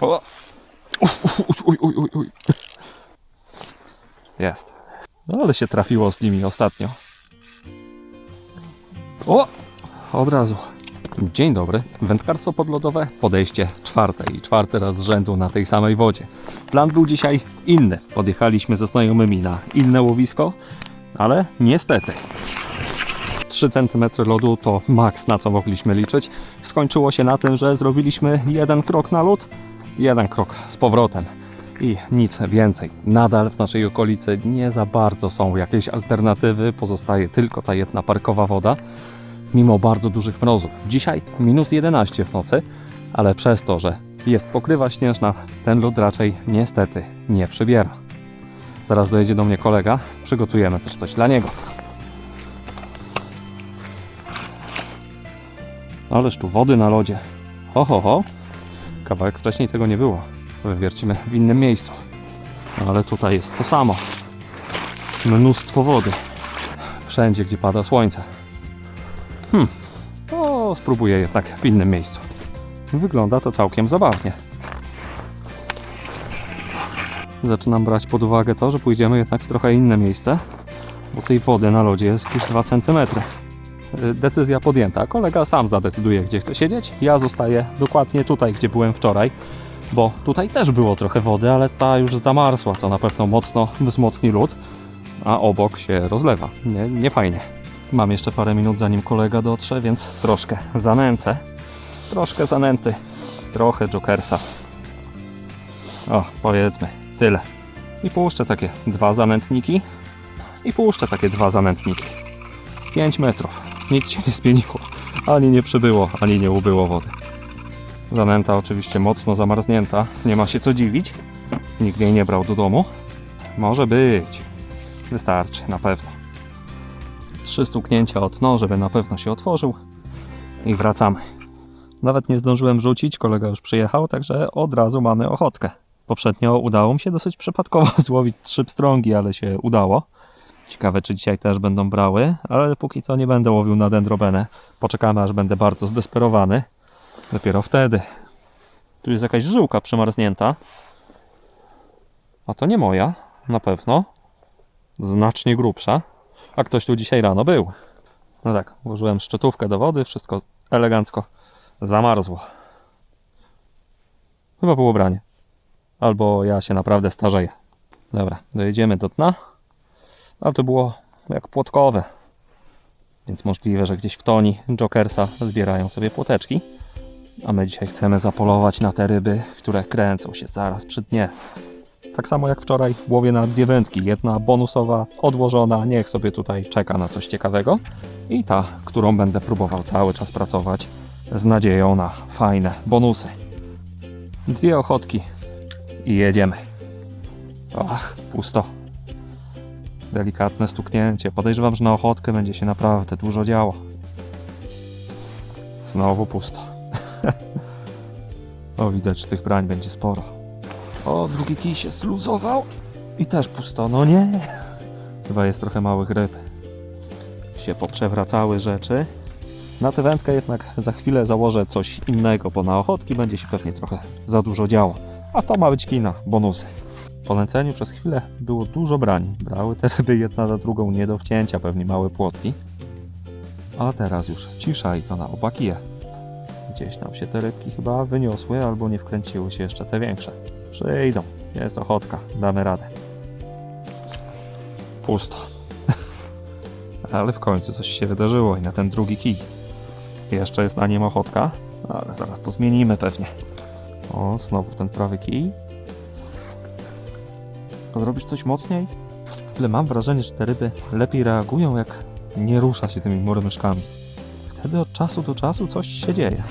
O! Uj, uj, uj, uj. Jest. No ale się trafiło z nimi ostatnio. O! Od razu. Dzień dobry. Wędkarstwo podlodowe, podejście czwarte i czwarty raz z rzędu na tej samej wodzie. Plan był dzisiaj inny. Podjechaliśmy ze znajomymi na inne łowisko, ale niestety 3 cm lodu to maks na co mogliśmy liczyć. Skończyło się na tym, że zrobiliśmy jeden krok na lód, jeden krok z powrotem i nic więcej. Nadal w naszej okolicy nie za bardzo są jakieś alternatywy, pozostaje tylko ta jedna parkowa woda, mimo bardzo dużych mrozów. Dzisiaj minus 11 w nocy, ale przez to, że jest pokrywa śnieżna, ten lód raczej niestety nie przybiera. Zaraz dojedzie do mnie kolega, przygotujemy też coś dla niego. Ależ tu wody na lodzie. Ho, ho, ho. Kawałek wcześniej tego nie było. Wywiercimy w innym miejscu. No, ale tutaj jest to samo. Mnóstwo wody. Wszędzie, gdzie pada słońce. Hmm. To spróbuję jednak w innym miejscu. Wygląda to całkiem zabawnie. Zaczynam brać pod uwagę to, że pójdziemy jednak w trochę inne miejsce, bo tej wody na lodzie jest jakieś 2 cm. Decyzja podjęta. Kolega sam zadecyduje, gdzie chce siedzieć. Ja zostaję dokładnie tutaj, gdzie byłem wczoraj, bo tutaj też było trochę wody, ale ta już zamarzła, co na pewno mocno wzmocni lód, a obok się rozlewa. Nie, nie fajnie. Mam jeszcze parę minut, zanim kolega dotrze, więc troszkę zanęcę. Troszkę zanęty. Trochę jokersa. O, powiedzmy, tyle. I puszczę takie dwa zanętniki. I puszczę takie dwa zanętniki. 5 metrów. Nic się nie zmieniło. Ani nie przybyło, ani nie ubyło wody. Zanęta oczywiście mocno zamarznięta. Nie ma się co dziwić. Nikt jej nie brał do domu. Może być. Wystarczy, na pewno. Trzy stuknięcia o dno, żeby na pewno się otworzył. I wracamy. Nawet nie zdążyłem rzucić, kolega już przyjechał, także od razu mamy ochotkę. Poprzednio udało mi się dosyć przypadkowo złowić trzy pstrągi, ale się udało. Ciekawe, czy dzisiaj też będą brały, ale póki co nie będę łowił na dendrobenę. Poczekamy, aż będę bardzo zdesperowany. Dopiero wtedy. Tu jest jakaś żyłka przemarznięta. A to nie moja, na pewno. Znacznie grubsza. A ktoś tu dzisiaj rano był. No tak, włożyłem szczytówkę do wody, wszystko elegancko zamarzło. Chyba było branie. Albo ja się naprawdę starzeję. Dobra, dojedziemy do dna. Ale to było jak płotkowe. Więc możliwe, że gdzieś w toni Jokersa zbierają sobie płoteczki. A my dzisiaj chcemy zapolować na te ryby, które kręcą się zaraz przy dnie. Tak samo jak wczoraj łowię na dwie wędki. Jedna bonusowa, odłożona, niech sobie tutaj czeka na coś ciekawego. I ta, którą będę próbował cały czas pracować z nadzieją na fajne bonusy. Dwie ochotki i jedziemy. Ach, pusto. Delikatne stuknięcie. Podejrzewam, że na ochotkę będzie się naprawdę dużo działo. Znowu pusto. o, widać, że tych brań będzie sporo. O, drugi kij się zluzował. I też pusto. No nie. Chyba jest trochę małych ryb. Się poprzewracały rzeczy. Na tę wędkę jednak za chwilę założę coś innego, bo na ochotki będzie się pewnie trochę za dużo działo. A to ma być kina, bonusy. Po nęceniu przez chwilę było dużo brań. Brały te ryby jedna za drugą nie do wcięcia, pewnie małe płotki. A teraz już cisza i to na oba. Gdzieś nam się te rybki chyba wyniosły, albo nie wkręciły się jeszcze te większe. Przyjdą, jest ochotka, damy radę. Pusto. Ale w końcu coś się wydarzyło i na ten drugi kij. Jeszcze jest na nim ochotka, ale zaraz to zmienimy pewnie. O, znowu ten prawy kij. Zrobisz coś mocniej? Ale mam wrażenie, że te ryby lepiej reagują, jak nie rusza się tymi murmyszkami. Wtedy od czasu do czasu coś się dzieje.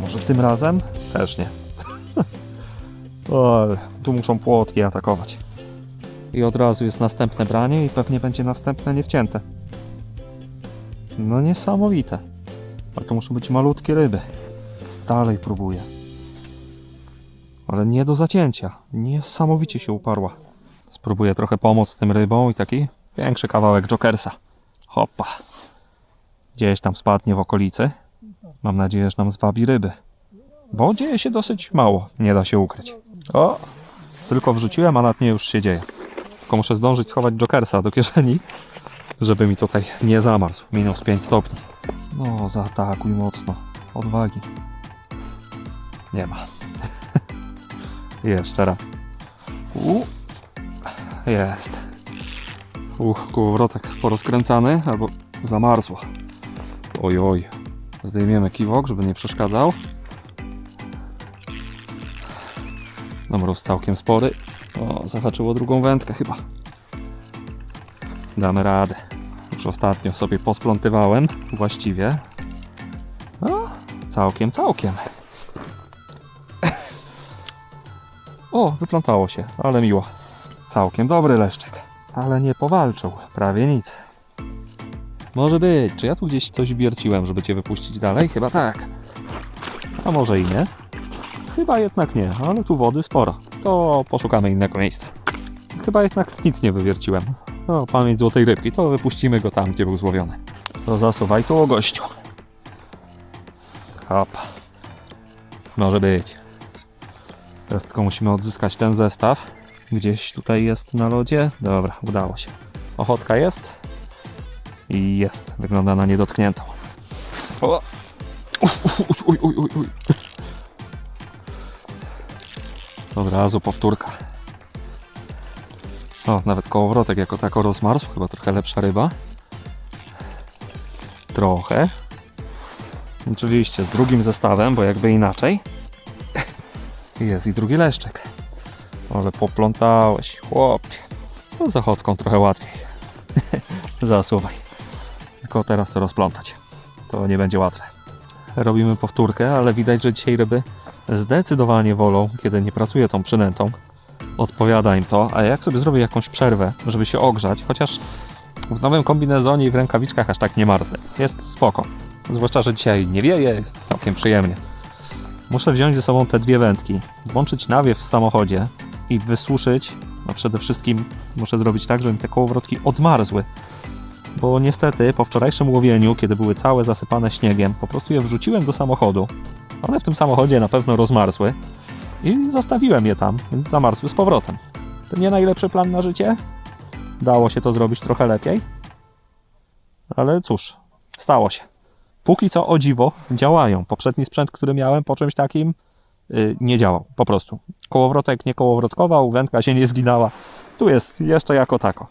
Może tym razem? Też nie. o, ale tu muszą płotki atakować. I od razu jest następne branie i pewnie będzie następne niewcięte. No niesamowite. Ale to muszą być malutkie ryby. Dalej próbuję. Ale nie do zacięcia. Niesamowicie się uparła. Spróbuję trochę pomóc tym rybom i taki większy kawałek jokersa. Hoppa. Gdzieś tam spadnie w okolicy. Mam nadzieję, że nam zwabi ryby. Bo dzieje się dosyć mało, nie da się ukryć. O! Tylko wrzuciłem, a na dnie już się dzieje. Tylko muszę zdążyć schować jokersa do kieszeni, żeby mi tutaj nie zamarzł. Minus 5 stopni. No, zaatakuj mocno. Odwagi. Nie ma. Jeszcze raz. U. Jest. Uch, kołowrotek porozkręcany albo zamarzło. Oj, oj. Zdejmiemy kiwok, żeby nie przeszkadzał. Namróz całkiem spory. O, zahaczyło drugą wędkę chyba. Damy radę. Już ostatnio sobie posplątywałem właściwie. O, całkiem, całkiem. O, wyplątało się, ale miło. Całkiem dobry leszczek. Ale nie powalczył, prawie nic. Może być. Czy ja tu gdzieś coś wierciłem, żeby cię wypuścić dalej? Chyba tak. A może i nie? Chyba jednak nie, ale tu wody sporo. To poszukamy innego miejsca. Chyba jednak nic nie wywierciłem. No, pamięć złotej rybki, to wypuścimy go tam, gdzie był złowiony. To zasuwaj tu o gościu. Hop. Może być. Teraz tylko musimy odzyskać ten zestaw. Gdzieś tutaj jest na lodzie. Dobra, udało się. Ochotka jest. I jest. Wygląda na niedotkniętą. O! Uj, uj, uj, uj, uj. Od razu powtórka. O, nawet kołowrotek jako tako rozmarzł. Chyba trochę lepsza ryba. Trochę. Oczywiście z drugim zestawem, bo jakby inaczej. Jest i drugi leszczek. Ale poplątałeś, chłopie. No z ochotką trochę łatwiej. Zasuwaj. Tylko teraz to rozplątać. To nie będzie łatwe. Robimy powtórkę, ale widać, że dzisiaj ryby zdecydowanie wolą, kiedy nie pracuję tą przynętą. Odpowiada im to, a jak sobie zrobię jakąś przerwę, żeby się ogrzać, chociaż w nowym kombinezonie i w rękawiczkach aż tak nie marznę. Jest spoko. Zwłaszcza, że dzisiaj nie wieje, jest całkiem przyjemnie. Muszę wziąć ze sobą te dwie wędki, włączyć nawiew w samochodzie i wysuszyć. No przede wszystkim muszę zrobić tak, żeby mi te kołowrotki odmarzły. Bo niestety po wczorajszym łowieniu, kiedy były całe zasypane śniegiem, po prostu je wrzuciłem do samochodu. One w tym samochodzie na pewno rozmarzły i zostawiłem je tam, więc zamarzły z powrotem. To nie najlepszy plan na życie? Dało się to zrobić trochę lepiej. Ale cóż, stało się. Póki co o dziwo działają. Poprzedni sprzęt, który miałem po czymś takim, yy, nie działał po prostu. Kołowrotek nie kołowrotkował, wędka się nie zginęła. Tu jest jeszcze jako tako.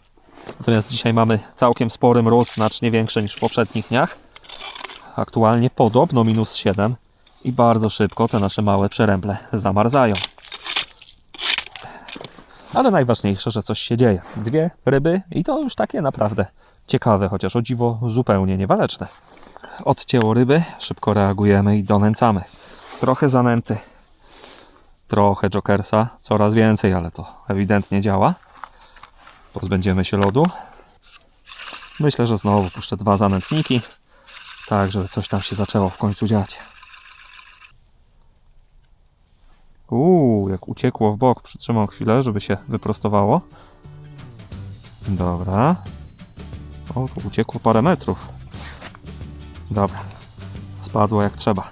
Natomiast dzisiaj mamy całkiem spory mróz, znacznie większy niż w poprzednich dniach. Aktualnie podobno minus 7 i bardzo szybko te nasze małe przeręble zamarzają. Ale najważniejsze, że coś się dzieje. Dwie ryby i to już takie naprawdę ciekawe, chociaż o dziwo zupełnie niewaleczne. Odcięło ryby, szybko reagujemy i donęcamy. Trochę zanęty, trochę jokersa, coraz więcej, ale to ewidentnie działa. Pozbędziemy się lodu. Myślę, że znowu puszczę dwa zanętniki, tak żeby coś tam się zaczęło w końcu dziać. Uuu, jak uciekło w bok. Przytrzymam chwilę, żeby się wyprostowało. Dobra. O, uciekło parę metrów. Dobra. Spadło jak trzeba.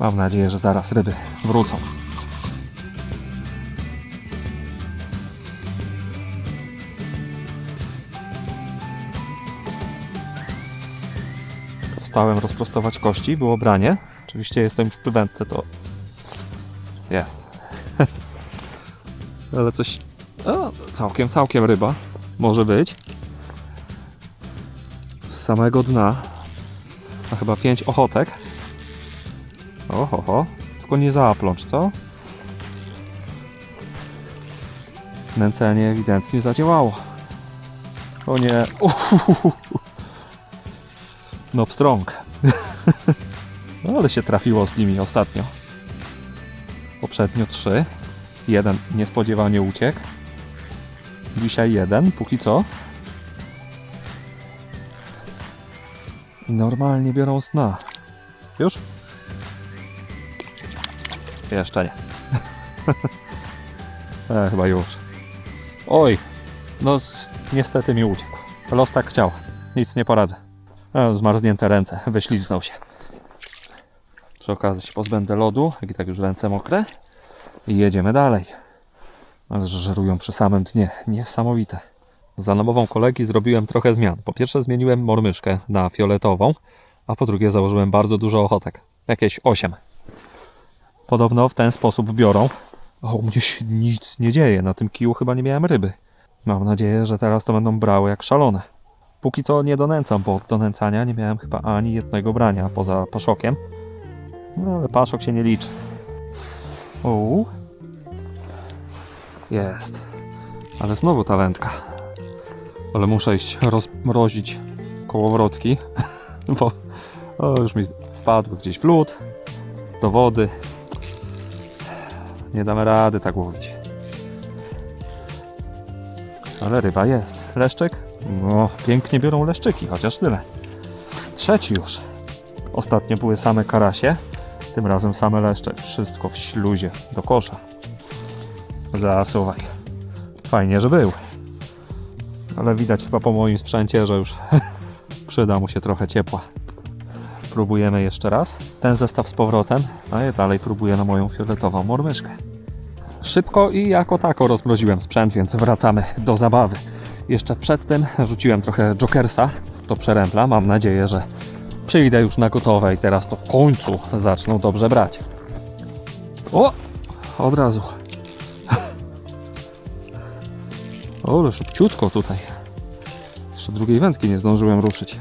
Mam nadzieję, że zaraz ryby wrócą. Wstałem rozprostować kości, było branie. Oczywiście jestem już przy wędce, to jest. Ale coś... O, całkiem, całkiem ryba. Może być. Z samego dna. A chyba pięć ochotek. Oho, ho. Tylko nie zaplącz, co? Nęcenie ewidentnie zadziałało. O nie. Uhuhu. No pstrąg. No ale się trafiło z nimi ostatnio. Poprzednio trzy. Jeden niespodziewanie uciekł. Dzisiaj jeden, póki co. I normalnie biorą sna. Już? Jeszcze nie. E, chyba już. Oj, no niestety mi uciekł. Los tak chciał. Nic nie poradzę. E, zmarznięte ręce, wyśliznął się. Przy okazji się pozbędę lodu, jak i tak już ręce mokre. I jedziemy dalej. Ale że żerują przy samym dnie. Niesamowite. Za namową kolegi zrobiłem trochę zmian. Po pierwsze zmieniłem mormyszkę na fioletową, a po drugie założyłem bardzo dużo ochotek. Jakieś 8. Podobno w ten sposób biorą. O, u mnie się nic nie dzieje. Na tym kiju chyba nie miałem ryby. Mam nadzieję, że teraz to będą brały jak szalone. Póki co nie donęcam, bo od donęcania nie miałem chyba ani jednego brania poza paszokiem. No ale paszok się nie liczy. O. Jest. Ale znowu ta wędka. Ale muszę iść rozmrozić kołowrotki, bo o, już mi wpadł gdzieś w lód, do wody. Nie damy rady tak łowić. Ale ryba jest. Leszczyk? No, pięknie biorą leszczyki, chociaż tyle. Trzeci już. Ostatnio były same karasie, tym razem same leszcze. Wszystko w śluzie, do kosza. Zasuwaj. Fajnie, że był. Ale widać chyba po moim sprzęcie, że już przyda mu się trochę ciepła. Próbujemy jeszcze raz. Ten zestaw z powrotem, a ja dalej próbuję na moją fioletową mormyszkę. Szybko i jako tako rozmroziłem sprzęt, więc wracamy do zabawy. Jeszcze przed tym rzuciłem trochę Jokersa do przerębla. Mam nadzieję, że przyjdę już na gotowe i teraz to w końcu zaczną dobrze brać. O! Od razu. O, ale szybciutko tutaj. Jeszcze drugiej wędki nie zdążyłem ruszyć.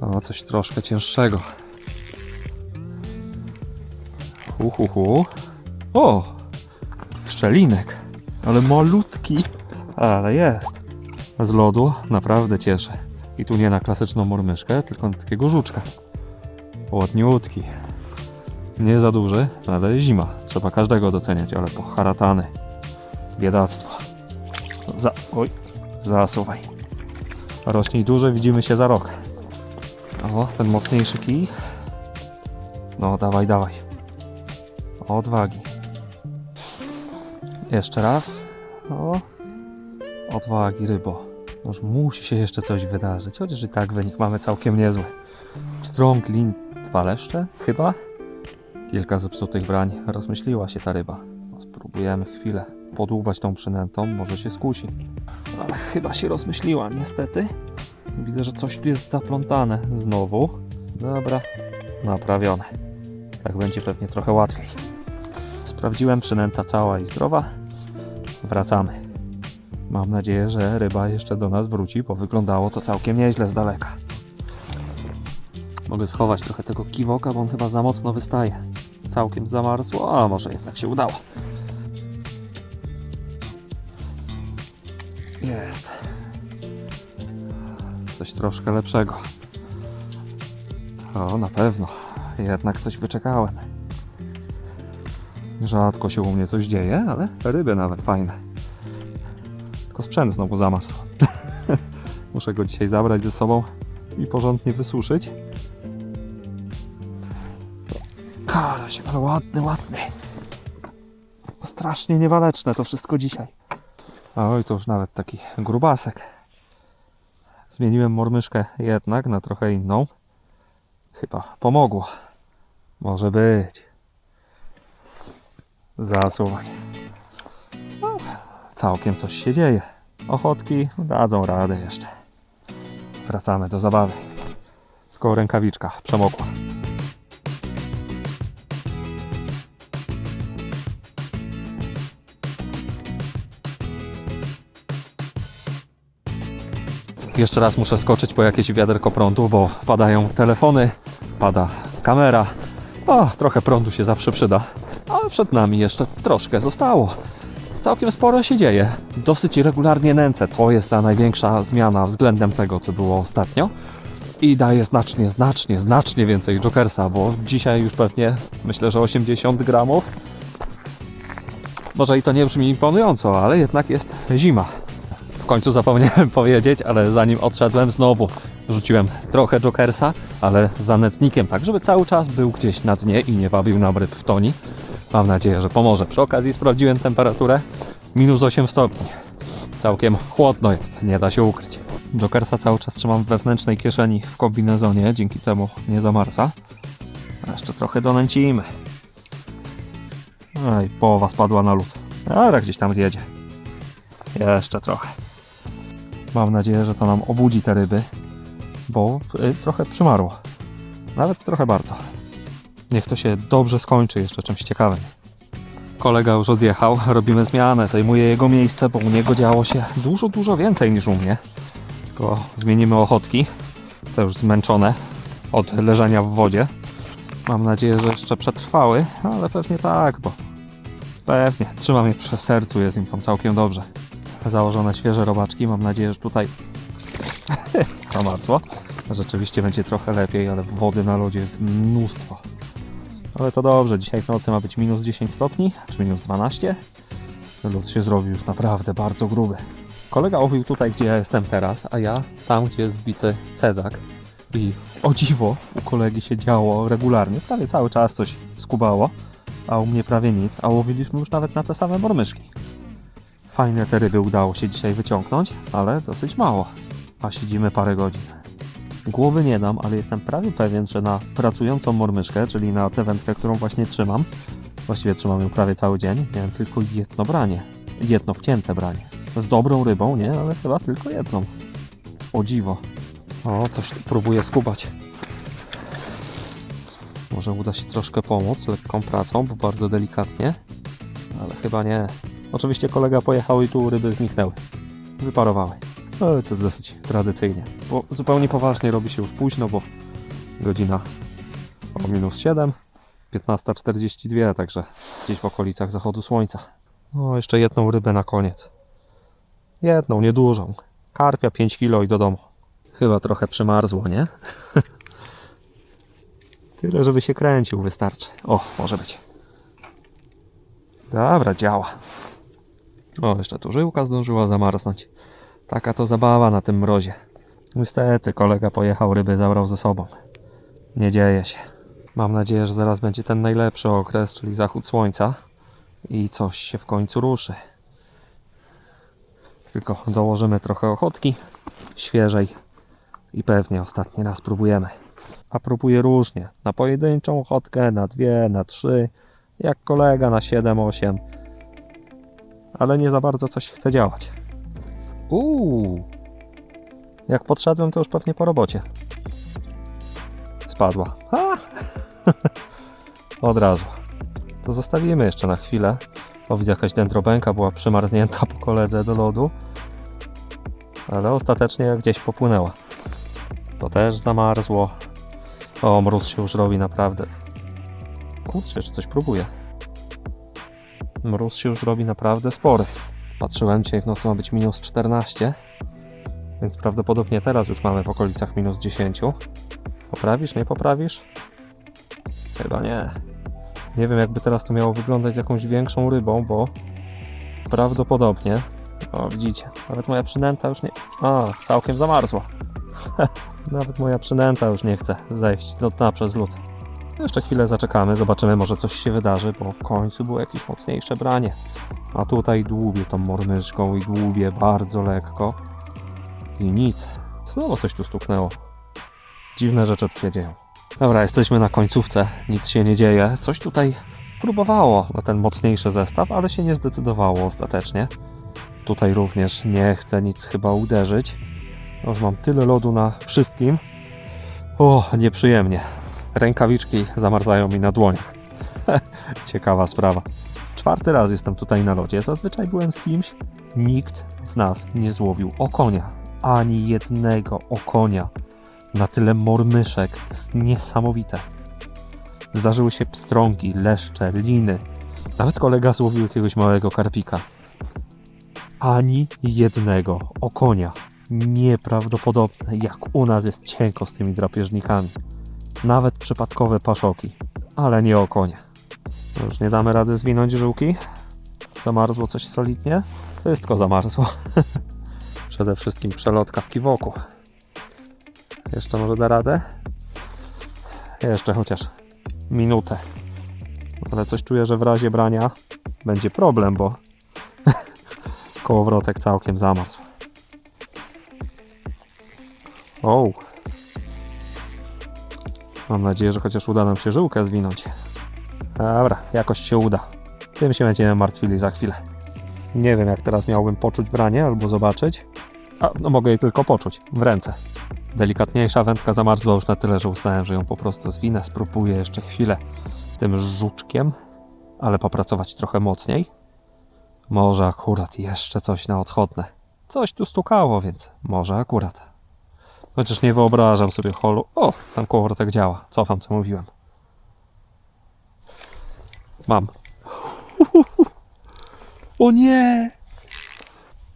O, coś troszkę cięższego. Hu, hu, hu. O! Szczelinek. Ale malutki. Ale jest. Z lodu naprawdę cieszę. I tu nie na klasyczną mormyszkę, tylko na takiego żuczka. Ładniutki. Nie za duży, ale zima. Trzeba każdego doceniać, ale poharatany. Biedactwo. Za... Oj. Zasuwaj. Rośnij duży, widzimy się za rok. O, ten mocniejszy kij. No, dawaj, dawaj. Odwagi. Jeszcze raz. O. Odwagi, rybo. Musi się jeszcze coś wydarzyć, chociaż i tak wynik mamy całkiem niezły. Strong lin dwa leszcze, chyba? Kilka zepsutych brań. Rozmyśliła się ta ryba. No, spróbujemy chwilę podłubać tą przynętą, może się skusi. Ale chyba się rozmyśliła, niestety. Widzę, że coś tu jest zaplątane znowu. Dobra, naprawione. Tak będzie pewnie trochę łatwiej. Sprawdziłem, przynęta cała i zdrowa. Wracamy. Mam nadzieję, że ryba jeszcze do nas wróci, bo wyglądało to całkiem nieźle z daleka. Mogę schować trochę tego kiwoka, bo on chyba za mocno wystaje. Całkiem zamarzło, a może jednak się udało. Jest. Coś troszkę lepszego. O, na pewno. Jednak coś wyczekałem. Rzadko się u mnie coś dzieje, ale ryby nawet fajne. Tylko sprzęt znowu zamarzł. Muszę go dzisiaj zabrać ze sobą i porządnie wysuszyć. Karaś, ale ładny, ładny. Strasznie niewaleczne to wszystko dzisiaj. Oj, to już nawet taki grubasek. Zmieniłem mormyszkę jednak na trochę inną. Chyba pomogło. Może być. Zasuwaj. Całkiem coś się dzieje. Ochotki dadzą radę jeszcze. Wracamy do zabawy. Tylko rękawiczka przemokła. Jeszcze raz muszę skoczyć po jakieś wiaderko prądu, bo padają telefony, pada kamera. O, trochę prądu się zawsze przyda, ale przed nami jeszcze troszkę zostało. Całkiem sporo się dzieje. Dosyć regularnie nęcę. To jest ta największa zmiana względem tego, co było ostatnio. I daje znacznie, znacznie, znacznie więcej Jokersa, bo dzisiaj już pewnie myślę, że 80 gramów. Może i to nie brzmi imponująco, ale jednak jest zima. W końcu zapomniałem powiedzieć, ale zanim odszedłem znowu rzuciłem trochę Jokersa, ale za netnikiem, tak żeby cały czas był gdzieś na dnie i nie wabił na ryb w toni. Mam nadzieję, że pomoże. Przy okazji sprawdziłem temperaturę. Minus 8 stopni. Całkiem chłodno jest, nie da się ukryć. Jokersa cały czas trzymam w wewnętrznej kieszeni w kombinezonie, dzięki temu nie zamarza. A jeszcze trochę donęcimy. Oj, połowa spadła na lód. Ale gdzieś tam zjedzie. Jeszcze trochę. Mam nadzieję, że to nam obudzi te ryby, bo y, trochę przymarło. Nawet trochę bardzo. Niech to się dobrze skończy jeszcze czymś ciekawym. Kolega już odjechał, robimy zmianę, zajmuję jego miejsce, bo u niego działo się dużo, dużo więcej niż u mnie. Tylko zmienimy ochotki, te już zmęczone od leżenia w wodzie. Mam nadzieję, że jeszcze przetrwały, ale pewnie tak, bo pewnie trzymam je przy sercu, jest im tam całkiem dobrze. Założone świeże robaczki, mam nadzieję, że tutaj zamarzło. Rzeczywiście będzie trochę lepiej, ale wody na lodzie jest mnóstwo. Ale to dobrze, dzisiaj w nocy ma być minus 10 stopni, czy minus 12. Lód się zrobił już naprawdę bardzo gruby. Kolega łowił tutaj, gdzie ja jestem teraz, a ja tam, gdzie jest zbity cezak. I o dziwo, u kolegi się działo regularnie, prawie cały czas coś skubało, a u mnie prawie nic, a łowiliśmy już nawet na te same mormyszki. Fajne te ryby udało się dzisiaj wyciągnąć, ale dosyć mało, a siedzimy parę godzin. Głowy nie dam, ale jestem prawie pewien, że na pracującą mormyszkę, czyli na tę wędkę, którą właśnie trzymam, właściwie trzymam ją prawie cały dzień, miałem tylko jedno branie. Jedno wcięte branie. Z dobrą rybą, nie? Ale chyba tylko jedną. O dziwo. O, coś próbuję skubać. Może uda się troszkę pomóc lekką pracą, bo bardzo delikatnie. Ale chyba nie. Oczywiście kolega pojechał i tu ryby zniknęły. Wyparowały. Ale to dosyć tradycyjnie. Bo zupełnie poważnie robi się już późno, bo godzina o minus 7, 15.42, także gdzieś w okolicach zachodu słońca. No, jeszcze jedną rybę na koniec. Jedną, niedużą. Karpia 5 kg i do domu. Chyba trochę przymarzło, nie? Tyle, żeby się kręcił, wystarczy. O, może być. Dobra, działa. O, jeszcze tu żyłka zdążyła zamarznąć. Taka to zabawa na tym mrozie. Niestety, kolega pojechał, ryby zabrał ze sobą. Nie dzieje się. Mam nadzieję, że zaraz będzie ten najlepszy okres, czyli zachód słońca i coś się w końcu ruszy. Tylko dołożymy trochę ochotki świeżej i pewnie ostatni raz próbujemy. A próbuję różnie. Na pojedynczą ochotkę, na dwie, na trzy, jak kolega na 7, 8. Ale nie za bardzo coś chce działać. Uuu. Jak podszedłem, to już pewnie po robocie. Spadła. A! Od razu. To zostawimy jeszcze na chwilę. O, widzę jakaś dendrobęka była przymarznięta po koledze do lodu. Ale ostatecznie gdzieś popłynęła. To też zamarzło. O, mróz się już robi naprawdę. Kurczę, jeszcze coś próbuję. Mróz się już robi naprawdę spory. Patrzyłem, dzisiaj w nocy ma być minus 14, więc prawdopodobnie teraz już mamy w okolicach minus 10. Poprawisz, nie poprawisz? Chyba nie. Nie wiem, jakby teraz to miało wyglądać z jakąś większą rybą, bo prawdopodobnie. O, widzicie, nawet moja przynęta już nie. A, całkiem zamarzła. nawet moja przynęta już nie chce zejść do dna przez lód. Jeszcze chwilę zaczekamy, zobaczymy, może coś się wydarzy, bo w końcu było jakieś mocniejsze branie. A tutaj dłubię tą mormyszką i dłubię bardzo lekko. I nic. Znowu coś tu stuknęło. Dziwne rzeczy się dzieją. Dobra, jesteśmy na końcówce. Nic się nie dzieje. Coś tutaj próbowało na ten mocniejszy zestaw, ale się nie zdecydowało ostatecznie. Tutaj również nie chcę nic chyba uderzyć. Już mam tyle lodu na wszystkim. O, nieprzyjemnie. Rękawiczki zamarzają mi na dłoniach. Ciekawa sprawa. Czwarty raz jestem tutaj na lodzie. Zazwyczaj byłem z kimś. Nikt z nas nie złowił okonia. Ani jednego okonia. Na tyle mormyszek. To jest niesamowite. Zdarzyły się pstrągi, leszcze, liny. Nawet kolega złowił jakiegoś małego karpika. Ani jednego okonia. Nieprawdopodobne, jak u nas jest cienko z tymi drapieżnikami. Nawet przypadkowe paszoki, ale nie okonie. Już nie damy rady zwinąć żyłki. Zamarzło coś solidnie. Wszystko zamarzło. Przede wszystkim przelotka w kiwoku. Jeszcze może da radę? Jeszcze chociaż minutę. Ale coś czuję, że w razie brania będzie problem, bo kołowrotek całkiem zamarzł. O. Mam nadzieję, że chociaż uda nam się żyłkę zwinąć. Dobra, jakoś się uda. Tym się będziemy martwili za chwilę. Nie wiem, jak teraz miałbym poczuć branie albo zobaczyć. A, no mogę jej tylko poczuć w ręce. Delikatniejsza wędka zamarzła już na tyle, że uznałem, że ją po prostu zwinę. Spróbuję jeszcze chwilę tym żuczkiem, ale popracować trochę mocniej. Może akurat jeszcze coś na odchodne. Coś tu stukało, więc może akurat. Chociaż nie wyobrażam sobie holu. O, tam kołowrotek działa. Cofam, co mówiłem. Mam. O nie!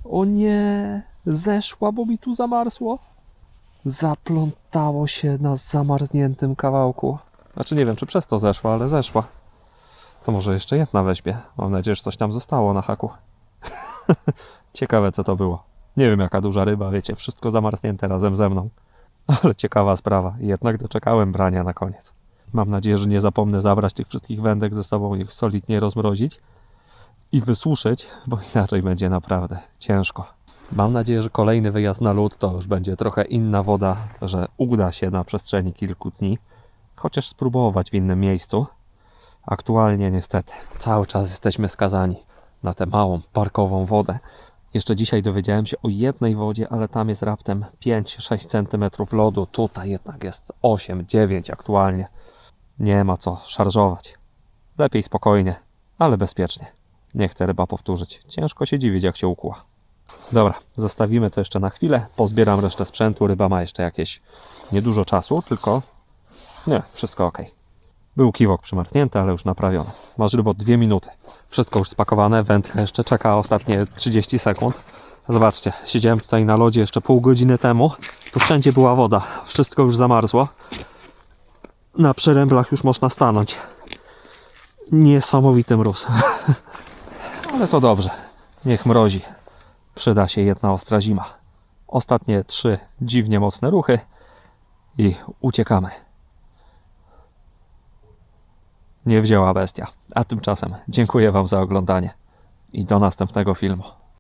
O nie! Zeszła, bo mi tu zamarzło. Zaplątało się na zamarzniętym kawałku. Znaczy nie wiem, czy przez to zeszła, ale zeszła. To może jeszcze jedna weźmie. Mam nadzieję, że coś tam zostało na haku. Ciekawe, co to było. Nie wiem, jaka duża ryba, wiecie, wszystko zamarznięte razem ze mną. Ale ciekawa sprawa. Jednak doczekałem brania na koniec. Mam nadzieję, że nie zapomnę zabrać tych wszystkich wędek ze sobą, ich solidnie rozmrozić i wysuszyć, bo inaczej będzie naprawdę ciężko. Mam nadzieję, że kolejny wyjazd na lód to już będzie trochę inna woda, że uda się na przestrzeni kilku dni, chociaż spróbować w innym miejscu. Aktualnie niestety cały czas jesteśmy skazani na tę małą parkową wodę. Jeszcze dzisiaj dowiedziałem się o jednej wodzie, ale tam jest raptem 5-6 cm lodu. Tutaj jednak jest 8-9 aktualnie. Nie ma co szarżować. Lepiej spokojnie, ale bezpiecznie. Nie chcę ryba powtórzyć. Ciężko się dziwić, jak się ukła. Dobra, zostawimy to jeszcze na chwilę. Pozbieram resztę sprzętu. Ryba ma jeszcze jakieś niedużo czasu, tylko nie, wszystko ok. Był kiwok przymarznięty, ale już naprawiony. Masz rybo dwie minuty. Wszystko już spakowane, wędka jeszcze czeka ostatnie 30 sekund. Zobaczcie, siedziałem tutaj na lodzie jeszcze pół godziny temu. Tu wszędzie była woda. Wszystko już zamarzło. Na przeręblach już można stanąć. Niesamowity mróz. Ale to dobrze. Niech mrozi. Przyda się jedna ostra zima. Ostatnie trzy dziwnie mocne ruchy i uciekamy. Nie wzięła bestia. A tymczasem dziękuję Wam za oglądanie i do następnego filmu.